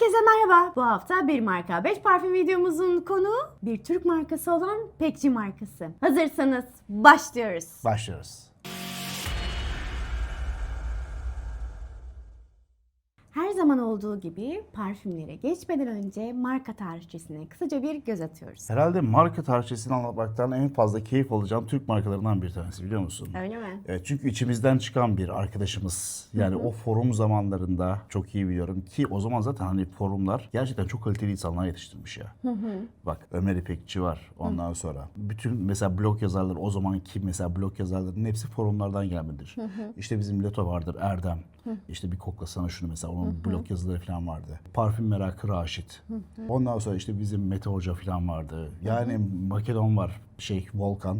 Herkese merhaba. Bu hafta bir marka 5 parfüm videomuzun konuğu bir Türk markası olan Pekçi markası. Hazırsanız başlıyoruz. Başlıyoruz. Olduğu gibi parfümlere geçmeden önce marka tarihçesine kısaca bir göz atıyoruz. Herhalde marka tarihçesini anlatmaktan en fazla keyif alacağım Türk markalarından bir tanesi biliyor musun? Öyle mi? Evet, çünkü içimizden çıkan bir arkadaşımız. Yani o forum zamanlarında çok iyi biliyorum ki o zaman zaten hani forumlar gerçekten çok kaliteli insanlar yetiştirmiş ya. Bak Ömer İpekçi var ondan sonra. Bütün mesela blog yazarları o zamanki mesela blog yazarlarının hepsi forumlardan gelmedir. İşte bizim Leto vardır Erdem. İşte bir koklasana şunu mesela onun blog yazıları falan vardı. Parfüm merakı Raşit. Ondan sonra işte bizim Mete Hoca falan vardı. Yani Makedon var şey Volkan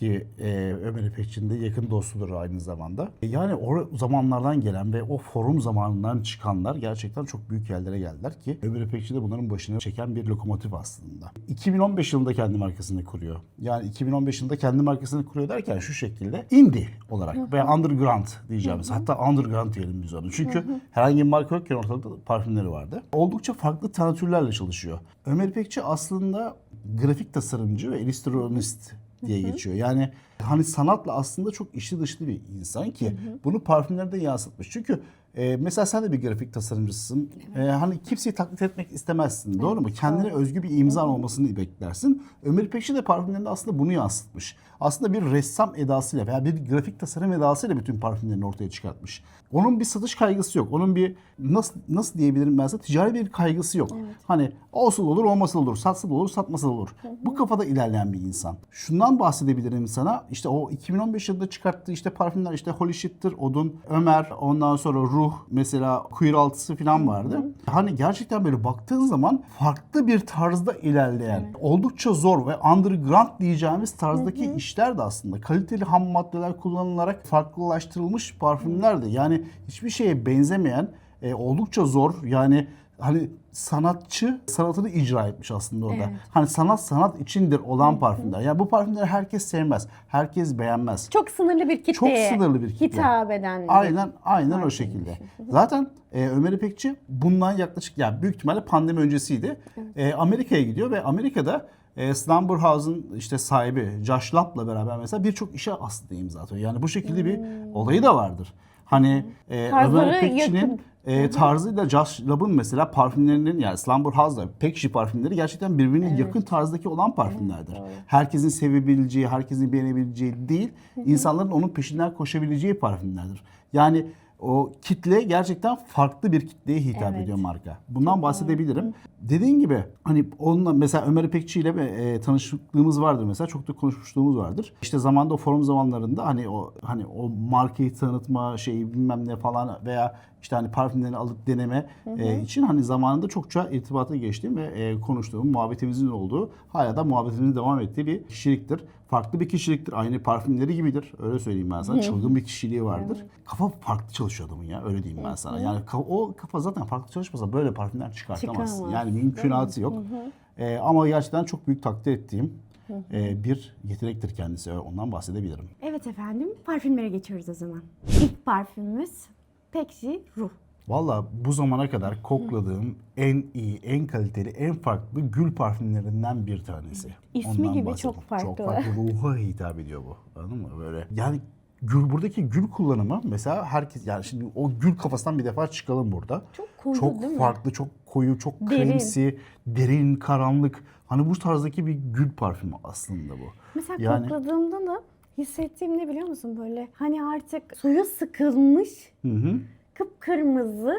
ki e, Ömer İpekçi'nin de yakın dostudur aynı zamanda. E, Yani o zamanlardan gelen ve o forum zamanından çıkanlar gerçekten çok büyük yerlere geldiler ki Ömer İpekçi de bunların başına çeken bir lokomotif aslında. 2015 yılında kendi markasını kuruyor. Yani 2015 yılında kendi markasını kuruyor derken şu şekilde indie olarak veya underground diyeceğimiz hatta underground diyelim biz onu. Çünkü herhangi bir marka yokken ortalıkta parfümleri vardı. Oldukça farklı tanatürlerle çalışıyor. Ömer İpekçi aslında grafik tasarımcı ve illüstrasyonist diye geçiyor. Yani hani sanatla aslında çok içli dışlı bir insan ki bunu parfümlerde yansıtmış. Çünkü e, mesela sen de bir grafik tasarımcısın. E, hani kimseyi taklit etmek istemezsin. doğru mu? Kendine özgü bir imzan olmasını beklersin. Ömer İpekçi de parfümlerinde aslında bunu yansıtmış. Aslında bir ressam edasıyla veya bir grafik tasarım edasıyla bütün parfümlerini ortaya çıkartmış. Onun bir satış kaygısı yok. Onun bir nasıl nasıl diyebilirim ben size ticari bir kaygısı yok. Hani olsa da olur olmasa da olur. Satsa da olur satmasa da olur. Bu kafada ilerleyen bir insan. Şundan bahsedebilirim sana. İşte o 2015 yılında çıkarttığı işte parfümler işte Holy Shit'tir, Odun, Ömer, ondan sonra Ruh mesela Queer altısı falan vardı. Hani gerçekten böyle baktığın zaman farklı bir tarzda ilerleyen, oldukça zor ve underground diyeceğimiz tarzdaki işler de aslında kaliteli ham maddeler kullanılarak farklılaştırılmış parfümlerdi. Yani hiçbir şeye benzemeyen e, oldukça zor yani hani sanatçı sanatını icra etmiş aslında orada. Evet. Hani sanat sanat içindir olan parfümler. Yani bu parfümleri herkes sevmez. Herkes beğenmez. Çok sınırlı bir kitleye sınırlı bir kitle. hitap eden. bir- Aynen aynen o şekilde. Zaten e, Ömer İpekçi bundan yaklaşık yani büyük ihtimalle pandemi öncesiydi. E, Amerika'ya gidiyor ve Amerika'da e, Slumberhouse'un işte sahibi Josh Lapp'la beraber mesela birçok işe aslında imza atıyor. Yani bu şekilde bir olayı da vardır. Hani e, Hmm. Tarzları Ömer İpekçi'nin yakın. e, tarzıyla Josh Lapp'ın mesela parfümlerinin yani Slumberhouse'da Pekşi parfümleri gerçekten birbirine yakın tarzdaki olan parfümlerdir. Herkesin sevebileceği, herkesin beğenebileceği değil, insanların onun peşinden koşabileceği parfümlerdir. Yani o kitle gerçekten farklı bir kitleye hitap Evet. ediyor marka. Bundan bahsedebilirim. Dediğin gibi hani onunla mesela Ömer İpekçi ile e, tanışıklığımız vardır mesela çok da konuşmuşluğumuz vardır. İşte zamanda o forum zamanlarında hani o hani o markayı tanıtma şeyi bilmem ne falan veya işte hani parfümlerini alıp deneme e, için hani zamanında çokça irtibata geçtiğim ve e, konuştuğum, muhabbetimizin olduğu, hala da muhabbetimizin devam ettiği bir kişiliktir. Farklı bir kişiliktir. Aynı parfümleri gibidir. Öyle söyleyeyim ben sana. Çılgın bir kişiliği vardır. Kafa farklı çalışıyor adamın ya. Öyle diyeyim ben sana. Yani ka- o kafa zaten farklı çalışmasa böyle parfümler çıkartamazsın. Çıkaramaz. Yani mümkünatı yok. E, ama gerçekten çok büyük takdir ettiğim e, bir yetenektir kendisi. Ondan bahsedebilirim. Evet efendim parfümlere geçiyoruz o zaman. İlk parfümümüz Pekçi Ruh. Valla bu zamana kadar kokladığım en iyi, en kaliteli, en farklı gül parfümlerinden bir tanesi. İsmi gibi bahsedeyim. çok farklı. Çok farklı. Ruha hitap ediyor bu. Anladın mı? Böyle. Yani gül buradaki gül kullanımı mesela herkes yani şimdi o gül kafasından bir defa çıkalım burada. Çok koyu Çok değil mi? farklı, çok koyu, çok Derin. kremsi, derin, karanlık. Hani bu tarzdaki bir gül parfümü aslında bu. Mesela Yani- kokladığımda da hissettiğim ne biliyor musun böyle hani artık suyu sıkılmış Hı hı. kıpkırmızı,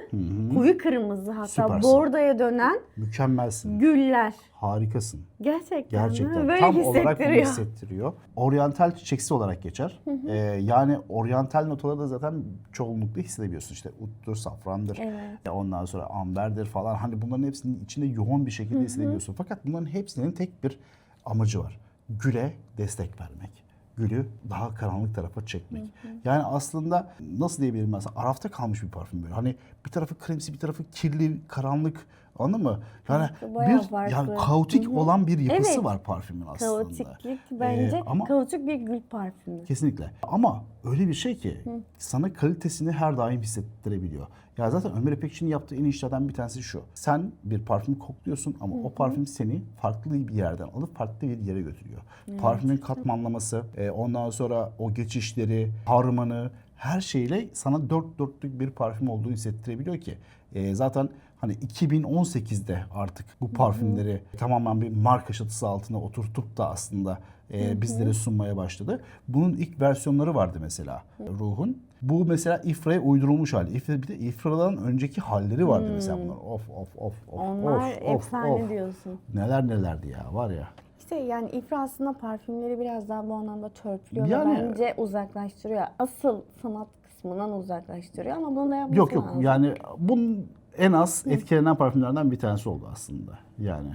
koyu kırmızı hatta Süpersin. bordoya dönen Mükemmelsin. güller. Harikasın. Gerçekten? Gerçekten. Böyle Tam olarak bunu hissettiriyor. hissettiriyor. Oryantal çiçeksi olarak geçer. Ee, yani oryantal notaları da zaten çoğunlukla hissedebiliyorsun. İşte uttur, safrandır. Evet. Ya ondan sonra amberdir falan. Hani bunların hepsinin içinde yoğun bir şekilde hissedebiliyorsun. Fakat bunların hepsinin tek bir amacı var. Güle destek vermek. Gülü daha karanlık tarafa çekmek. Yani aslında nasıl diyebilirim mesela arafta kalmış bir parfüm böyle. Hani bir tarafı kremsi bir tarafı kirli, karanlık Anladın mı? Yani Bayağı bir farklı. yani kaotik Hı hı. olan bir yapısı Evet. var parfümün aslında. Kaotiklik bence Ee, ama- kaotik bir gül parfümü. Kesinlikle. Ama öyle bir şey ki sana kalitesini her daim hissettirebiliyor. Ya zaten Ömer İpekçi'nin yaptığı en iyi işlerden bir tanesi şu. Sen bir parfüm kokluyorsun ama o parfüm seni farklı bir yerden alıp farklı bir yere götürüyor. Parfümün katmanlaması, e, ondan sonra o geçişleri, harmanı her şeyle sana dört dörtlük bir parfüm olduğunu hissettirebiliyor ki. e, zaten hani 2018'de artık bu parfümleri tamamen bir marka çatısı altına oturtup da aslında e, bizlere sunmaya başladı. Bunun ilk versiyonları vardı mesela Ruh'un. Bu mesela İfra'ya uydurulmuş hali. İfra, bir de İfra'dan önceki halleri vardı mesela bunlar. Of of of of Onlar of efsane of, of. diyorsun. Neler nelerdi ya var ya. İşte yani İfra aslında parfümleri biraz daha bu anlamda törpülüyor Yani- ve bence uzaklaştırıyor. Asıl sanat kısmından uzaklaştırıyor ama bunu da yapması Yok yok lazım. yani bunun en az etkilenen parfümlerden bir tanesi oldu aslında. Yani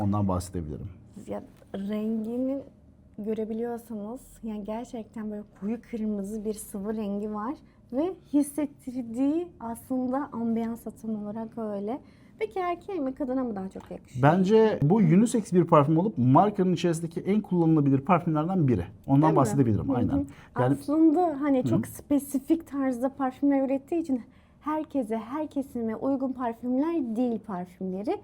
ondan bahsedebilirim. Ya, rengini görebiliyorsanız yani gerçekten böyle koyu kırmızı bir sıvı rengi var ve hissettirdiği aslında ambiyans atım olarak öyle. Peki erkeğe mi kadına mı daha çok yakışıyor? Bence bu unisex bir parfüm olup markanın içerisindeki en kullanılabilir parfümlerden biri. Ondan Değil mi? bahsedebilirim Hı hı. aynen. Yani Aslında hani çok spesifik tarzda parfümler ürettiği için herkese, her kesime uygun parfümler değil parfümleri.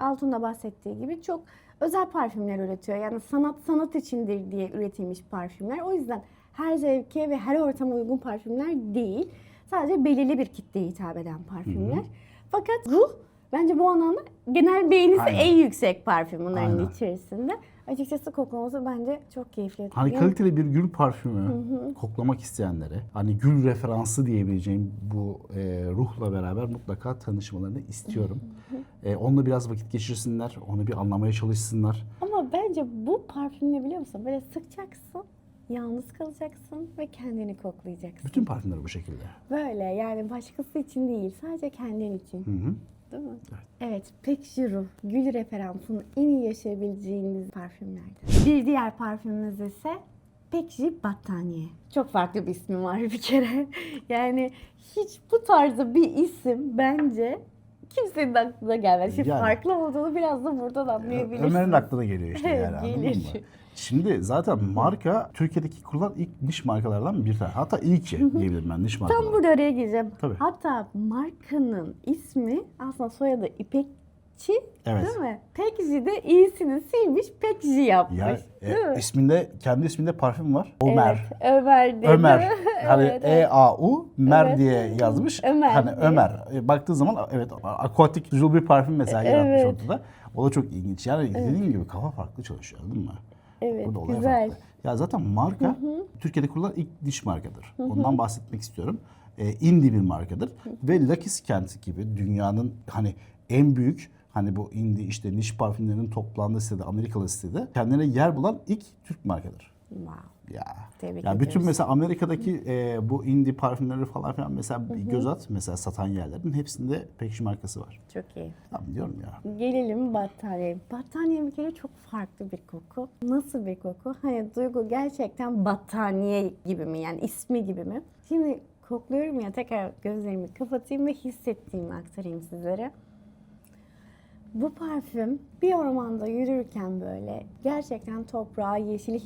Altun da bahsettiği gibi çok özel parfümler üretiyor. Yani sanat sanat içindir diye üretilmiş parfümler. O yüzden her zevke ve her ortama uygun parfümler değil. Sadece belirli bir kitleye hitap eden parfümler. Fakat ruh bence bu anlamda genel beğenisi Aynen. en yüksek parfüm bunların Aynen. içerisinde. Açıkçası koklaması bence çok keyifli. Hani Yani- kaliteli bir gül parfümü koklamak isteyenlere, hani gül referansı diyebileceğim bu e, ruhla beraber mutlaka tanışmalarını istiyorum. E, onunla biraz vakit geçirsinler, onu bir anlamaya çalışsınlar. Ama bence bu parfüm ne biliyor musun? Böyle sıkacaksın, yalnız kalacaksın ve kendini koklayacaksın. Bütün parfümler bu şekilde. Böyle yani başkası için değil, sadece kendin için. Hı hı. Değil mi? Evet, pek Juru, gül referansını en iyi yaşayabileceğiniz parfümlerden. Bir diğer parfümümüz ise Pekji Battaniye. Çok farklı bir ismi var bir kere. Yani hiç bu tarzda bir isim bence kimsenin aklına gelmez. Şimdi Yani. farklı olduğunu biraz da buradan anlayabilirsiniz. Ömer'in aklına geliyor işte Evet, yani anladın gelir. mı? Şimdi zaten marka Türkiye'deki kurulan ilk niş markalardan bir tane. Hatta ilki diyebilirim ben niş markalar. Tam burada araya gireceğim. Tabii. Hatta markanın ismi aslında soyadı İpekçi Evet. değil mi? Pekji de iyisini silmiş Pekji yapmış. Ya, değil mi? e, isminde, kendi isminde parfüm var. Ömer. Evet, Ömer dedi. Ömer. Hani Evet, evet. E-A-U Mer Evet. diye yazmış. Ömer Hani diye. Ömer. E, Baktığı zaman evet aquatik jul bir parfüm mesela Evet. yaratmış ortada. O da çok ilginç. Yani dediğim gibi kafa farklı çalışıyor değil mi? Evet, Burada olay güzel. farklı. Ya zaten marka Türkiye'de kurulan ilk diş markadır. Ondan bahsetmek istiyorum. E, indie bir markadır. Ve Lucky Scent gibi dünyanın hani en büyük hani bu indie işte niş parfümlerinin toplandığı sitede, Amerikalı sitede kendine yer bulan ilk Türk markadır. Wow. Ya. Tebrik ya bütün ediyoruz. mesela Amerika'daki e, bu indie parfümleri falan filan mesela bir göz at mesela satan yerlerin hepsinde Pekşi markası var. Çok iyi. Tamam diyorum ya. Gelelim battaniye. Battaniye bir kere çok farklı bir koku. Nasıl bir koku? Hani duygu gerçekten battaniye gibi mi? Yani ismi gibi mi? Şimdi kokluyorum ya tekrar gözlerimi kapatayım ve hissettiğimi aktarayım sizlere. Bu parfüm bir ormanda yürürken böyle gerçekten toprağı, yeşili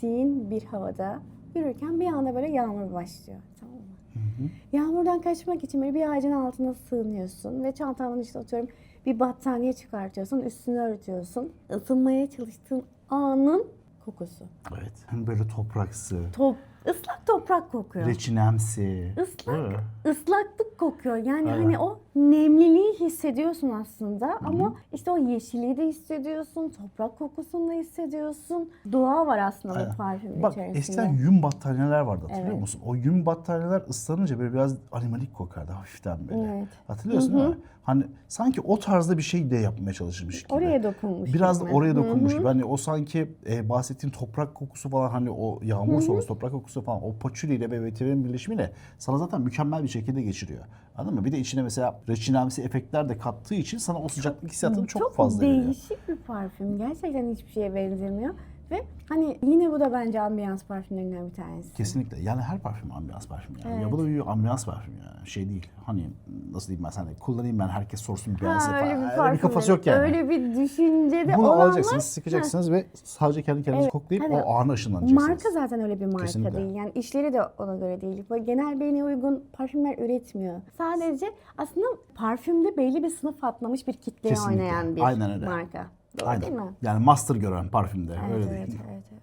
hissettiğin bir havada yürürken bir anda böyle yağmur başlıyor. Tamam mı? Yağmurdan kaçmak için böyle bir ağacın altına sığınıyorsun ve çantandan işte atıyorum bir battaniye çıkartıyorsun, üstünü örtüyorsun. Isınmaya çalıştığın anın kokusu. Evet. Hem böyle topraksı, Top, ıslak toprak kokuyor. reçinemsi. Islak. değil mi? Islaklık kokuyor. Yani Aynen. hani o nemliliği hissediyorsun aslında ama işte o yeşilliği de hissediyorsun, toprak kokusunu da hissediyorsun. Doğa var aslında Aynen. bu parfümün Bak içerisinde. eskiden yün battaniyeler vardı hatırlıyor Evet. musun? O yün battaniyeler ıslanınca böyle biraz animalik kokardı hafiften böyle. Evet. Hatırlıyorsun değil mi? Hani sanki o tarzda bir şey de yapmaya çalışmış gibi. Oraya dokunmuş Biraz da oraya dokunmuş gibi. Hani o sanki e, bahsettiğim toprak kokusu falan hani o yağmur sonrası toprak kokusu falan o patchouli ile ve veterinin birleşimiyle sana zaten mükemmel bir şekilde geçiriyor. Anladın mı? Bir de içine mesela reçinemsi efektler de kattığı için sana o sıcaklık hissiyatını çok, fazla veriyor. değişik bir parfüm. Gerçekten hiçbir şeye benzemiyor. Ve hani yine bu da bence ambiyans parfümlerinden bir tanesi. Kesinlikle. Yani her parfüm ambiyans parfüm yani. Ya Evet. bu da bir ambiyans parfüm yani. Şey değil. Hani nasıl diyeyim ben sana kullanayım ben herkes sorsun Ha, falan. öyle bir, Öyle bir parfüm kafası yok. yani. Öyle bir düşüncede Bunu olanlar... alacaksınız, sıkacaksınız ve sadece kendi kendinize Evet, koklayıp hani o anı ışınlanacaksınız. Marka zaten öyle bir marka Kesinlikle. değil. Yani işleri de ona göre değil. Böyle genel beğeniye uygun parfümler üretmiyor. Sadece aslında parfümde belli bir sınıf atlamış bir kitleye Kesinlikle. oynayan bir Aynen öyle. marka. Doğru Aynen. değil mi? Yani master gören parfümde Evet, öyle evet, değil. evet, evet.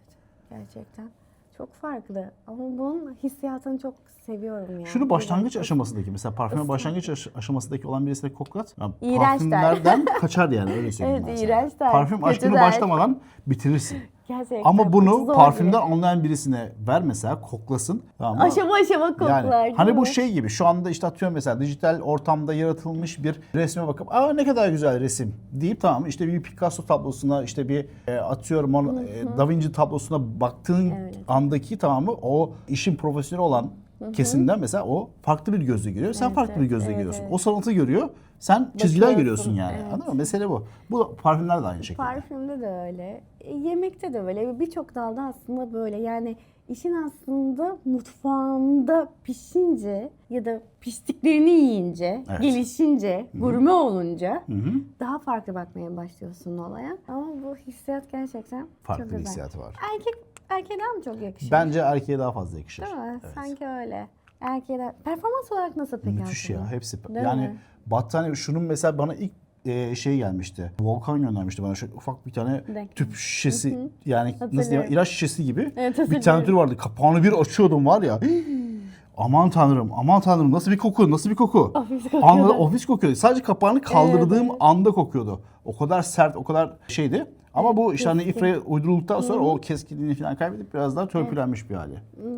Gerçekten. Çok farklı. Ama bunun hissiyatını çok seviyorum ya. Şunu başlangıç Güzel. aşamasındaki mesela parfüme başlangıç aş- aşamasındaki olan birisine koklat. Yani İğrenç der. parfümlerden kaçar yani öyle söyleyeyim Evet, ben sana. iğrenç der, Parfüm kötü aşkını der. başlamadan bitirirsin. Gerçekten. Ama bunu parfümden bile. anlayan birisine ver mesela koklasın. Mı? Aşama aşama koklar. Yani hani bu şey gibi şu anda işte atıyorum mesela dijital ortamda yaratılmış bir resme bakıp aa ne kadar güzel resim deyip tamam işte bir Picasso tablosuna işte bir e, atıyorum onu e, Da Vinci tablosuna baktığın Evet. andaki tamam mı o işin profesyoneli olan kesimden mesela o farklı bir gözle görüyor. Sen Evet, farklı bir evet, gözle evet, görüyorsun. evet. O sanatı görüyor. Sen çizgiler görüyorsun yani. evet. Anladın mı? Mesele bu. Bu parfümler de aynı şekilde. Parfümde de öyle. e, Yemekte de öyle. Birçok dalda aslında böyle. Yani işin aslında mutfağında pişince ya da piştiklerini yiyince, Evet. gelişince, gurme olunca Hı hı. daha farklı bakmaya başlıyorsun olaya. Ama bu hissiyat gerçekten Farklı çok bir güzel. hissiyatı var. Erkek erkeğe daha mı çok yakışır? Bence erkeğe daha fazla yakışır. Değil mi? Evet. Sanki öyle. Erkeğe de... Performans olarak nasıl peki? Müthiş aslında? ya hepsi. Değil yani mi? battaniye şunun mesela bana ilk e, şey gelmişti. Volkan göndermişti bana şöyle ufak bir tane Denk. tüp şişesi yani nasıl diyeyim ilaç şişesi gibi Evet, bir tane tür vardı. Kapağını bir açıyordum var ya. aman tanrım aman tanrım nasıl bir koku nasıl bir koku. Ofis kokuyordu. Anladı ofis kokuyordu. Sadece kapağını kaldırdığım evet. anda kokuyordu. O kadar sert o kadar şeydi. Ama bu işte hani keskin. ifre uydurulduktan sonra o keskinliğini falan kaybedip biraz daha törpülenmiş bir hali.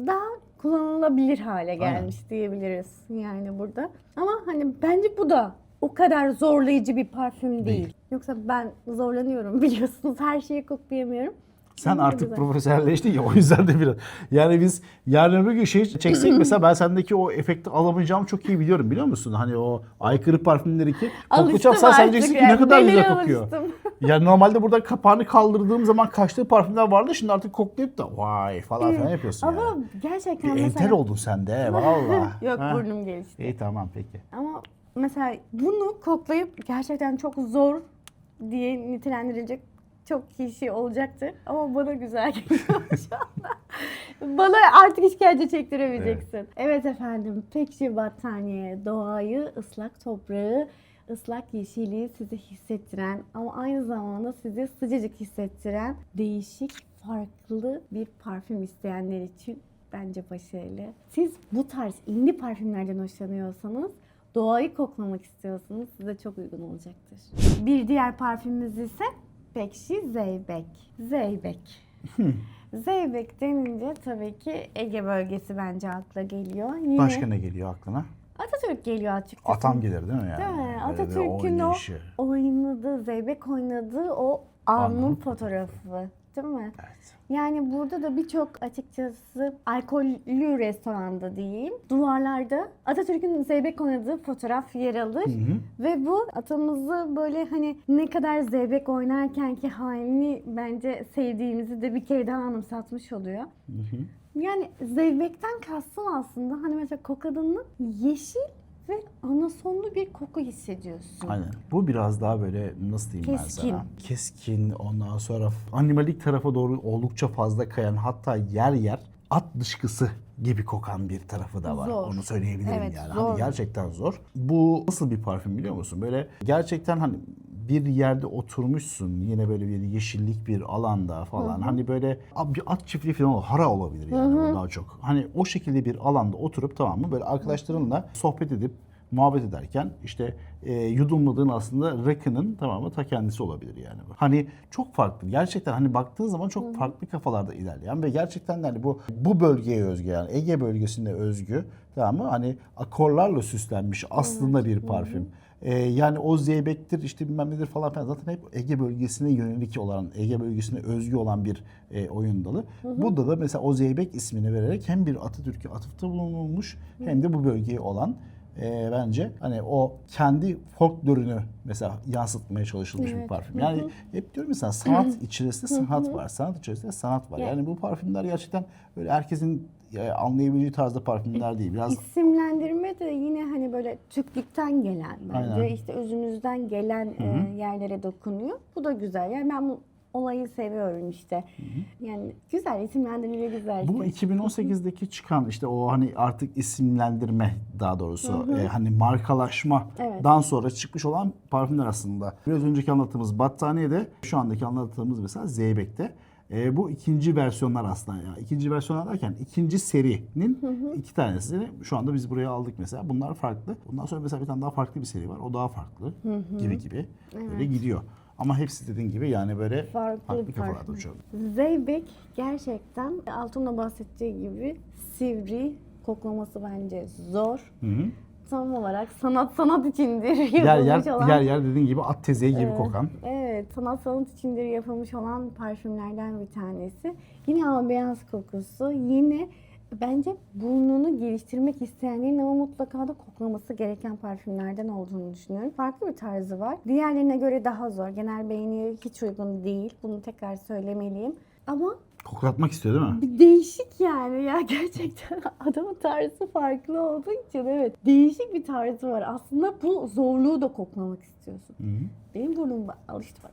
daha kullanılabilir hale gelmiş diyebiliriz yani burada. Ama hani bence bu da o kadar zorlayıcı bir parfüm değil. Değil. Yoksa ben zorlanıyorum biliyorsunuz her şeyi koklayamıyorum. Sen Ama artık güzel. profesyonelleştin ya o yüzden de biraz. Yani biz yarın öbür gün şey çeksek mesela ben sendeki o efekti alamayacağımı çok iyi biliyorum biliyor musun? Hani o aykırı parfümleri ki koklayacağım sen diyeceksin ki ne kadar güzel kokuyor. Yani normalde burada kapağını kaldırdığım zaman kaçtığı parfümler vardı şimdi artık koklayıp da vay falan filan yapıyorsun Ama yani. gerçekten Bir mesela... entel oldun sen de valla. Yok Ha. burnum gelişti. İyi tamam peki. Ama mesela bunu koklayıp gerçekten çok zor diye nitelendirilecek çok kişi olacaktır. Ama bana güzel geliyor şu anda. Bana artık işkence çektiremeyeceksin. Evet. efendim. Pekçi battaniye, doğayı, ıslak toprağı, ıslak yeşili size hissettiren ama aynı zamanda sizi sıcacık hissettiren değişik, farklı bir parfüm isteyenler için bence başarılı. Siz bu tarz indie parfümlerden hoşlanıyorsanız doğayı koklamak istiyorsanız size çok uygun olacaktır. Bir diğer parfümümüz ise Pekşi Zeybek. Zeybek. Zeybek denince tabii ki Ege bölgesi bence akla geliyor. Yine Başka ne geliyor aklına? Atatürk geliyor açıkçası. Atam gelir değil mi yani? Değil mi? Atatürk'ün o oynadığı, Zeybek oynadığı o anın Anın fotoğrafı. Değil mi? Evet. Yani burada da birçok açıkçası alkollü restoranda diyeyim. Duvarlarda Atatürk'ün zeybek oynadığı fotoğraf yer alır. Ve bu atamızı böyle hani ne kadar zeybek oynarken ki halini bence sevdiğimizi de bir kere daha anımsatmış oluyor. Yani zeybekten kastım aslında hani mesela kokadığında yeşil ve anasonlu bir koku hissediyorsun. Aynen. Bu biraz daha böyle nasıl diyeyim Keskin. ben sana? Keskin. Ondan sonra animalik tarafa doğru oldukça fazla kayan hatta yer yer at dışkısı gibi kokan bir tarafı da var. Zor. Onu söyleyebilirim Evet, yani. zor. Hani gerçekten zor. Bu nasıl bir parfüm biliyor musun? Böyle gerçekten hani bir yerde oturmuşsun yine böyle bir yeşillik bir alanda falan. Hani böyle bir at çiftliği falan olur. Hara olabilir yani o daha çok. Hani o şekilde bir alanda oturup tamam mı böyle arkadaşlarınla sohbet edip muhabbet ederken işte e, yudumladığın aslında rakının tamam mı ta kendisi olabilir yani. Hani çok farklı. Gerçekten hani baktığın zaman çok farklı kafalarda ilerleyen ve gerçekten de hani bu bu bölgeye özgü yani Ege bölgesinde özgü tamam mı? Hani akorlarla süslenmiş aslında bir parfüm. E, yani o zeybektir işte bilmem nedir falan filan zaten hep Ege bölgesine yönelik olan, Ege bölgesine özgü olan bir e, oyun dalı. Burada da mesela o zeybek ismini vererek hem bir Atatürk'e atıfta bulunulmuş hem de bu bölgeye olan e, bence hani o kendi folklorunu mesela yansıtmaya çalışılmış bir Evet. parfüm. Yani hep diyorum mesela sanat içerisinde sanat var. Sanat içerisinde sanat var. Ya- Yani bu parfümler gerçekten böyle herkesin e, anlayabileceği tarzda parfümler değil. Biraz İsimlendirme de yine hani böyle Türklükten gelen bence Aynen. işte özümüzden gelen e, yerlere dokunuyor. Bu da güzel. Yani ben bu olayı seviyorum işte. Yani güzel isimlendirme güzel. Bu işte. 2018'deki çıkan işte o hani artık isimlendirme daha doğrusu e, hani markalaşmadan Evet. sonra çıkmış olan parfümler aslında. Biraz önceki anlattığımız battaniyede şu andaki anlattığımız mesela Zeybek'te. E, bu ikinci versiyonlar aslında ya. İkinci versiyonlar derken ikinci serinin iki tanesini şu anda biz buraya aldık mesela. Bunlar farklı. Bundan sonra mesela bir tane daha farklı bir seri var. O daha farklı gibi gibi. Böyle gidiyor. Ama hepsi dediğin gibi yani böyle Farklı farklı kafalarda uçuyor. Zeybek gerçekten Altun'la bahsettiği gibi sivri koklaması bence zor. Hı hı. Tam olarak sanat sanat içindir yer yapılmış yer olan. yer yer dediğin gibi at tezeği gibi kokan. Evet, sanat sanat içindir yapılmış olan parfümlerden bir tanesi. Yine ambiyans kokusu, yine bence burnunu geliştirmek isteyenlerin ama mutlaka da koklaması gereken parfümlerden olduğunu düşünüyorum. Farklı bir tarzı var. Diğerlerine göre daha zor. Genel beğeniye hiç uygun değil. Bunu tekrar söylemeliyim. Ama Koklatmak istiyor değil mi? bir değişik yani ya gerçekten adamın tarzı farklı olduğu için evet değişik bir tarzı var. Aslında bu zorluğu da koklamak istiyorsun. Benim burnum ba- alıştı bak.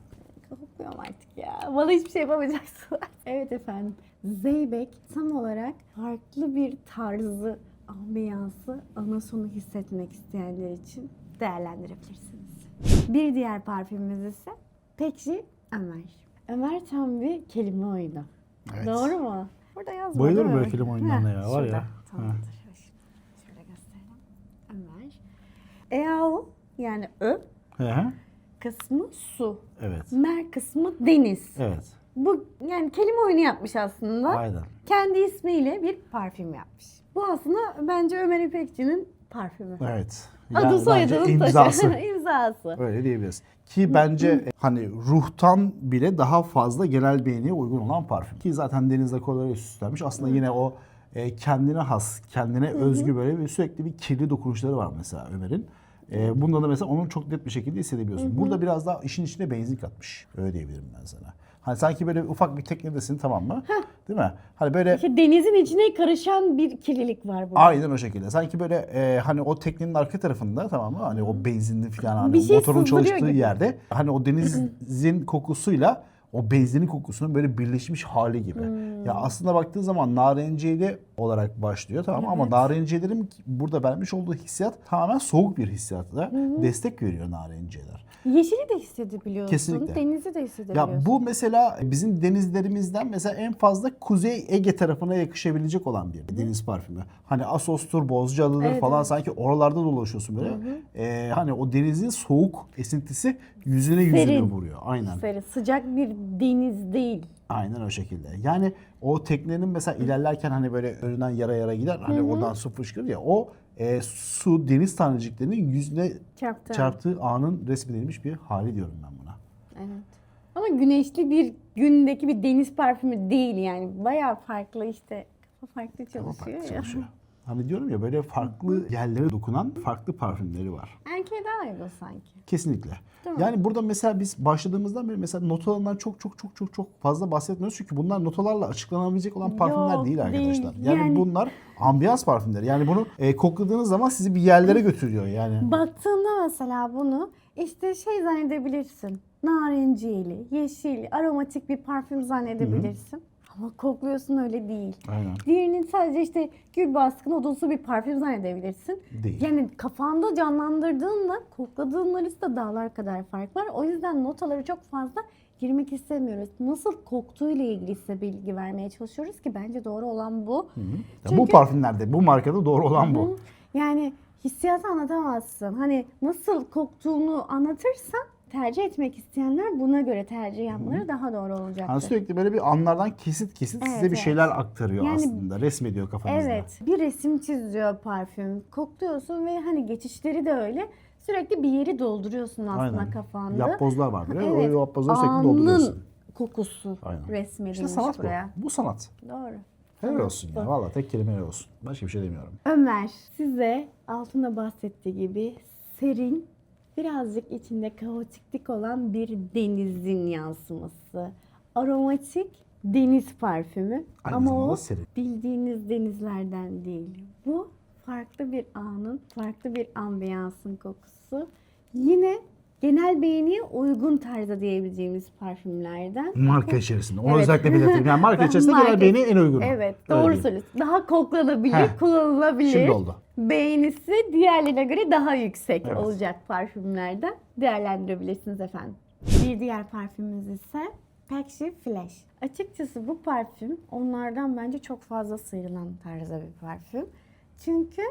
Kokluyorum artık ya. Bana hiçbir şey yapamayacaksın. evet efendim. Zeybek tam olarak farklı bir tarzı, ambiyansı, ana sonu hissetmek isteyenler için değerlendirebilirsiniz. Bir diğer parfümümüz ise Pekşi Ömer. Ömer tam bir kelime oyunu. Evet. Doğru mu? Burada yazmadı Bayılırım böyle kelime oyunlarına ya, var ya. Tamamdır. Şöyle gösterelim. Ömer. Eao yani ö Hı hı. kısmı su. Evet. Mer kısmı deniz. Evet. Bu yani kelime oyunu yapmış aslında. Aynen. Kendi ismiyle bir parfüm yapmış. Bu aslında bence Ömer İpekçi'nin parfümü. Evet. Adı soyadının imzası. İmzası. Öyle diyebiliriz. Ki bence hani ruhtan bile daha fazla genel beğeniye uygun olan parfüm. Ki zaten deniz dekorları süslenmiş. Aslında yine o e, kendine has, kendine özgü böyle bir sürekli bir kirli dokunuşları var mesela Ömer'in. E, bunda da mesela onu çok net bir şekilde hissedebiliyorsun. Burada biraz daha işin içine benzin katmış. Öyle diyebilirim ben sana. Hani sanki böyle ufak bir teknedesin tamam mı? Değil mi? Hani böyle İşte denizin içine karışan bir kirlilik var burada. Aynen o şekilde. Sanki böyle e, hani o teknenin arka tarafında tamam mı? Hani o benzinli falan hani Bir şey motorun çalıştığı gibi. yerde hani o denizin kokusuyla o benzinin kokusunun böyle birleşmiş hali gibi. Hmm. Ya aslında baktığın zaman narenciyeli olarak başlıyor tamam mı? Ama narenciyelerin burada vermiş olduğu hissiyat tamamen soğuk bir hissiyatla destek veriyor narenciyeler. Yeşili de hissedebiliyorsun. Kesinlikle. Denizi de hissedebiliyorsun. Ya bu mesela bizim denizlerimizden mesela en fazla Kuzey Ege tarafına yakışabilecek olan bir deniz parfümü. Hani Asos'tur, Bozcaada'dır Evet, falan evet. sanki oralarda dolaşıyorsun böyle. Ee, hani o denizin soğuk esintisi yüzüne yüzüne Serin. vuruyor. Aynen. Hisleri. Sıcak bir deniz değil. Aynen o şekilde. Yani o teknenin mesela ilerlerken hani böyle önünden yara yara gider. Hani oradan su fışkırır ya. O e, su deniz taneciklerinin yüzüne Çarptı. çarptığı anın resmedilmiş bir hali diyorum ben buna. Evet. Ama güneşli bir gündeki bir deniz parfümü değil yani. Bayağı farklı işte. Kafa farklı çalışıyor farklı ya. çalışıyor. Hani diyorum ya böyle farklı yerlere dokunan farklı parfümleri var. Erkeğe daha bu sanki. Kesinlikle. Değil mi? Yani burada mesela biz başladığımızdan beri mesela notalarından çok çok çok çok çok fazla bahsetmiyoruz. Çünkü bunlar notalarla açıklanabilecek olan parfümler Yok, değil arkadaşlar. değil. Yani, Yani- bunlar ambiyans parfümleri. Yani bunu e, kokladığınız zaman sizi bir yerlere götürüyor yani. Baktığında mesela bunu işte şey zannedebilirsin. Narenciyeli, yeşil, aromatik bir parfüm zannedebilirsin. Ama kokluyorsun öyle değil. Aynen. Diğerinin sadece işte gül baskın odunsu bir parfüm zannedebilirsin. Değil. Yani kafanda canlandırdığınla kokladığın arasında dağlar kadar fark var. O yüzden notaları çok fazla girmek istemiyoruz. Nasıl koktuğuyla ilgili size bilgi vermeye çalışıyoruz ki bence doğru olan bu. Ya bu parfümlerde, bu markada doğru olan bu. Yani hissiyatı anlatamazsın. Hani nasıl koktuğunu anlatırsan tercih etmek isteyenler buna göre tercih yapmaları daha doğru olacaktır. Hani sürekli böyle bir anlardan kesit kesit Evet, size bir evet. şeyler aktarıyor Yani- aslında. Resmediyor kafanızda. Evet, bir resim çiziyor parfüm. Kokluyorsun ve hani geçişleri de öyle. Sürekli bir yeri dolduruyorsun aslında Aynen. kafanda. Yapbozlar var böyle. Evet, O yapbozları sürekli dolduruyorsun. kokusu Aynen. resmedilmiş İşte sanat buraya. bu. Bu sanat. Doğru. Helal olsun ya. Valla tek kelime helal olsun. Başka bir şey demiyorum. Ömer size altında bahsettiği gibi serin, birazcık içinde kaotiklik olan bir denizin yansıması. Aromatik deniz parfümü Aynı ama o serin. bildiğiniz denizlerden değil. Bu farklı bir anın, farklı bir ambiyansın kokusu. Yine genel beğeniye uygun tarzda diyebileceğimiz parfümlerden. Marka içerisinde. Onu Evet. özellikle belirteyim. Yani marka içerisinde genel Marka- beğeni en uygun. Evet doğru söylüyorsun. Daha koklanabilir, Heh, kullanılabilir. Şimdi oldu. Beğenisi diğerlerine göre daha yüksek Evet. olacak parfümlerden değerlendirebilirsiniz efendim. Bir diğer parfümümüz ise Pexi Flash. Açıkçası bu parfüm onlardan bence çok fazla sıyrılan tarzda bir parfüm. Çünkü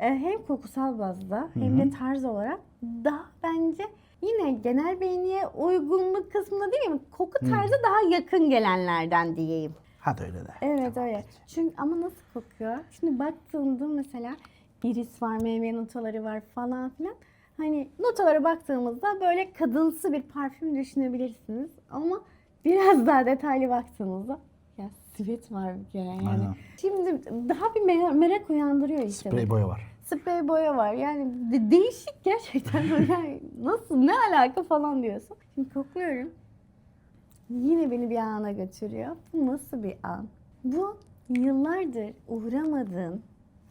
e, hem kokusal bazda hem de tarz olarak daha bence yine genel beğeniye uygunluk kısmında değil mi? Koku tarzı daha yakın gelenlerden diyeyim. Hadi öyle de. Evet öyle. Çünkü ama nasıl kokuyor? Şimdi baktığımda mesela iris var, meyve notaları var falan filan. Hani notalara baktığımızda böyle kadınsı bir parfüm düşünebilirsiniz. Ama biraz daha detaylı baktığımızda ya sivet var bir kere yani. Aynen. Şimdi daha bir merak, merak uyandırıyor işte. Sprey boya var. Sprey boya var. Yani de- değişik gerçekten. Yani nasıl ne alaka falan diyorsun. Şimdi kokluyorum. Yine beni bir ana götürüyor. Bu nasıl bir an? Bu yıllardır uğramadığın,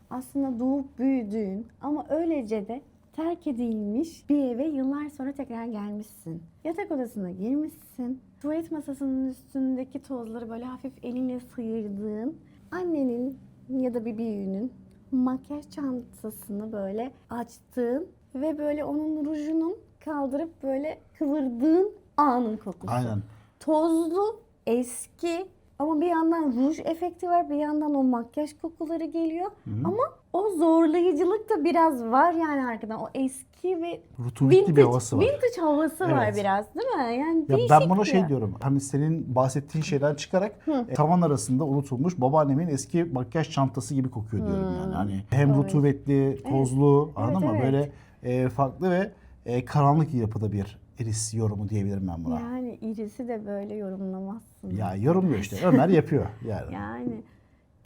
aslında doğup büyüdüğün ama öylece de terk edilmiş bir eve yıllar sonra tekrar gelmişsin. Yatak odasına girmişsin. Tuvalet masasının üstündeki tozları böyle hafif elinle sıyırdığın, annenin ya da bir büyüğünün makyaj çantasını böyle açtığın ve böyle onun rujunun kaldırıp böyle kıvırdığın anın kokusu. Aynen. Tozlu, eski ama bir yandan ruj efekti var, bir yandan o makyaj kokuları geliyor. Ama o zorlayıcılık da biraz var yani arkadan. O eski ve Rutubetli bir havası var. vintage havası var Evet. biraz değil mi? Yani Ya ben buna şey diyorum. Hani senin bahsettiğin şeyden çıkarak e, tavan arasında unutulmuş babaannemin eski makyaj çantası gibi kokuyor diyorum yani. Hani hem Evet. rutubetli, tozlu, anladın mı? evet. Böyle e, farklı ve e, karanlık yapıda bir iris yorumu diyebilirim ben buna. Yani irisi de böyle yorumlamazsın. Ya yorumluyor işte. Ömer yapıyor yani. Yani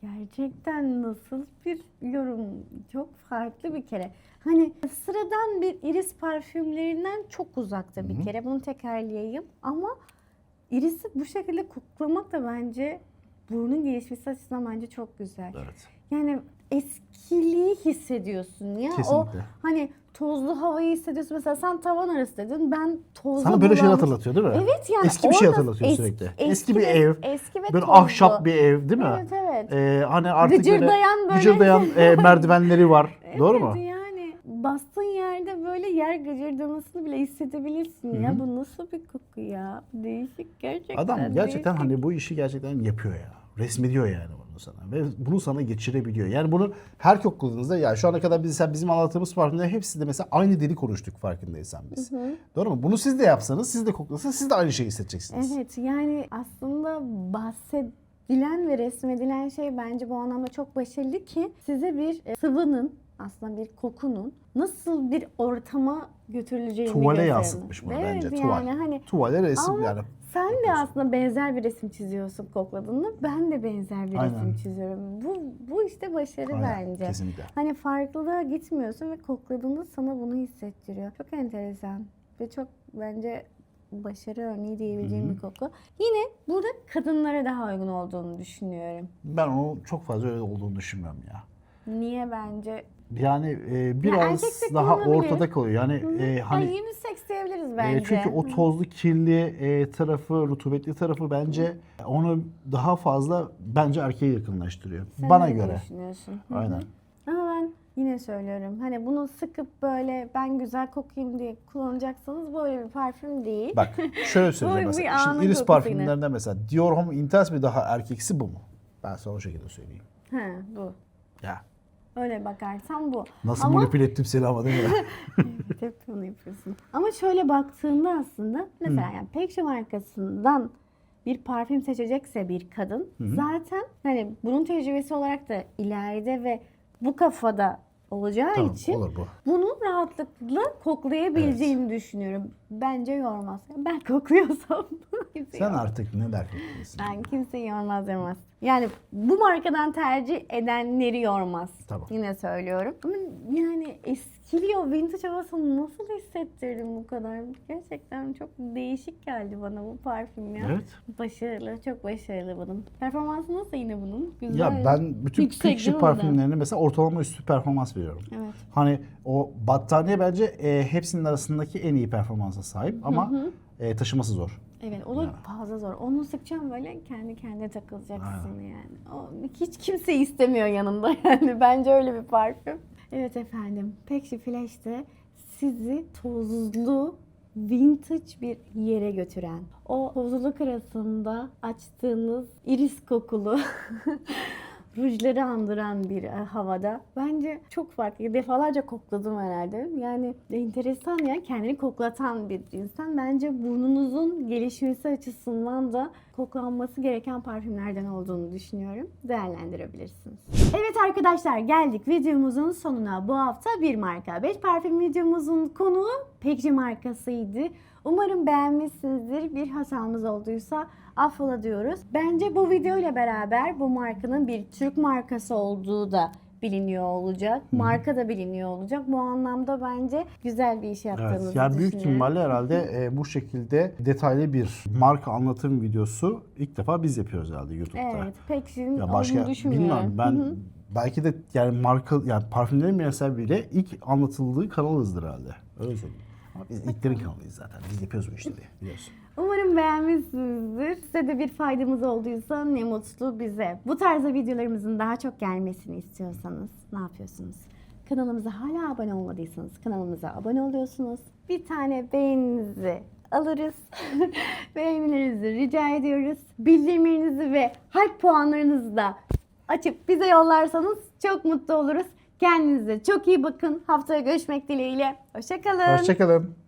gerçekten nasıl bir yorum? Çok farklı bir kere. Hani sıradan bir iris parfümlerinden çok uzakta bir kere. Bunu tekrarlayayım. Ama irisi bu şekilde koklamak da bence burnun gelişmesi açısından bence çok güzel. Evet. Yani eskiliği hissediyorsun ya. O Kesinlikle. hani tozlu havayı hissediyorsun. Mesela sen tavan arası dedin. Ben tozlu Sana böyle şeyler hatırlatıyor değil mi? Evet yani Eski bir şey hatırlatıyor eski- sürekli. eski Eski, bir ev. eski ve böyle tozlu. ahşap bir ev değil mi? Evet evet. Ee, hani artık Gıcırdayan böyle, böyle- gıcırdayan e, merdivenleri var. Doğru mu? Evet yani bastığın yerde böyle yer gıcırdamasını bile hissedebilirsin ya. Bu nasıl bir koku ya? Değişik gerçekten. Adam gerçekten değişik. hani bu işi gerçekten yapıyor ya. Resmediyor yani bunu sana. Ve bunu sana geçirebiliyor. Yani bunu her kokladığınızda ya şu ana kadar biz, sen bizim anlattığımız parfümlerin hepsinde mesela aynı dili konuştuk farkındaysan biz. Doğru mu? Bunu siz de yapsanız, siz de koklasanız siz de aynı şeyi hissedeceksiniz. Evet yani aslında bahsedilen ve resmedilen şey bence bu anlamda çok başarılı ki size bir e, sıvının aslında bir kokunun nasıl bir ortama götürüleceğini Tuvale yansıtmış bunu evet, bence. Yani Tuval. hani Tuvale resim Ama yani. sen de aslında benzer bir resim çiziyorsun kokladığında. Ben de benzer bir Aynen. resim çiziyorum. Bu bu işte başarı Aynen, bence. kesinlikle. Hani farklılığa gitmiyorsun ve kokladığında sana bunu hissettiriyor. Çok enteresan ve çok bence başarı örneği diyebileceğim bir koku. Yine burada kadınlara daha uygun olduğunu düşünüyorum. Ben onun çok fazla öyle olduğunu düşünmüyorum ya. Niye bence? Yani e, biraz erkek de daha kullanabilir. ortada kalıyor. Yani e, Hani, hani unisex diyebiliriz e, bence. çünkü o tozlu, kirli e, tarafı, rutubetli tarafı bence onu daha fazla bence erkeğe yakınlaştırıyor. Sen Bana öyle göre. düşünüyorsun. Hı. Aynen. Ama ben yine söylüyorum. Hani bunu sıkıp böyle ben güzel kokayım diye kullanacaksanız böyle bir parfüm değil. Bak şöyle söyleyeyim bir mesela. anın Şimdi iris kokusu parfümlerinden mesela Dior Homme Intense mi daha erkeksi bu mu? Ben sana o şekilde söyleyeyim. Ha bu. Ya Öyle bakarsan bu. nasıl Ama manipüle ettim seni ama değil mi? Evet, hep bunu yapıyorsun. Ama şöyle baktığında aslında mesela yani Pekşi markasından bir parfüm seçecekse bir kadın zaten hani bunun tecrübesi olarak da ileride ve bu kafada olacağı tamam için bu. bunu rahatlıkla koklayabileceğini düşünüyorum. Bence yormaz. Ben kokuyorsam kimse Sen yormaz. artık ne der kokuyorsun? Ben kimseyi yormaz demez. Yani bu markadan tercih edenleri yormaz. Tamam. Yine söylüyorum. Ama yani eskiliyor. Vintage havasını nasıl hissettirdim bu kadar? Gerçekten çok değişik geldi bana bu parfüm ya. Evet. Başarılı, çok başarılı bunun. Performansı nasıl yine bunun? Güzel. Ya ben bütün Yüksek değil mi parfümlerine mesela ortalama üstü performans veriyorum. Evet. Hani o battaniye bence e, hepsinin arasındaki en iyi performansa sahip ama e, taşıması zor. Evet o da fazla zor. Onu sıkacağım böyle kendi kendine takılacaksın yani. O, hiç kimse istemiyor yanında yani. Bence öyle bir parfüm. Evet efendim. Pekşi Flash'te sizi tozlu vintage bir yere götüren, o tozluluk arasında açtığınız iris kokulu rujları andıran bir e, havada. Bence çok farklı. Defalarca kokladım herhalde. Yani enteresan ya kendini koklatan bir insan. Bence burnunuzun gelişmesi açısından da koklanması gereken parfümlerden olduğunu düşünüyorum. Değerlendirebilirsiniz. Evet arkadaşlar geldik videomuzun sonuna. Bu hafta bir marka 5 parfüm videomuzun konuğu Pekci markasıydı. Umarım beğenmişsinizdir. Bir hatamız olduysa affola diyoruz. Bence bu video ile beraber bu markanın bir Türk markası olduğu da biliniyor olacak. Marka da biliniyor olacak. Bu anlamda bence güzel bir iş yaptığımızı Evet. Yani büyük ihtimalle herhalde e, bu şekilde detaylı bir marka anlatım videosu ilk defa biz yapıyoruz herhalde YouTube'da. Evet, Pekşi'nin Ya başka bilmiyorum ben belki de yani marka yani parfümlerin mesela bile ilk anlatıldığı kanalızdır herhalde. Öyle söyleyeyim. Ama biz ilklerin kanalıyız zaten. Biz yapıyoruz bu işleri biliyorsun. Umarım beğenmişsinizdir. Size de bir faydamız olduysa ne mutlu bize. Bu tarzda videolarımızın daha çok gelmesini istiyorsanız ne yapıyorsunuz? Kanalımıza hala abone olmadıysanız kanalımıza abone oluyorsunuz. Bir tane beğeninizi alırız. Beğenilerinizi rica ediyoruz. Bildirimlerinizi ve hype puanlarınızı da açıp bize yollarsanız çok mutlu oluruz. Kendinize çok iyi bakın. Haftaya görüşmek dileğiyle. Hoşçakalın. Hoşçakalın.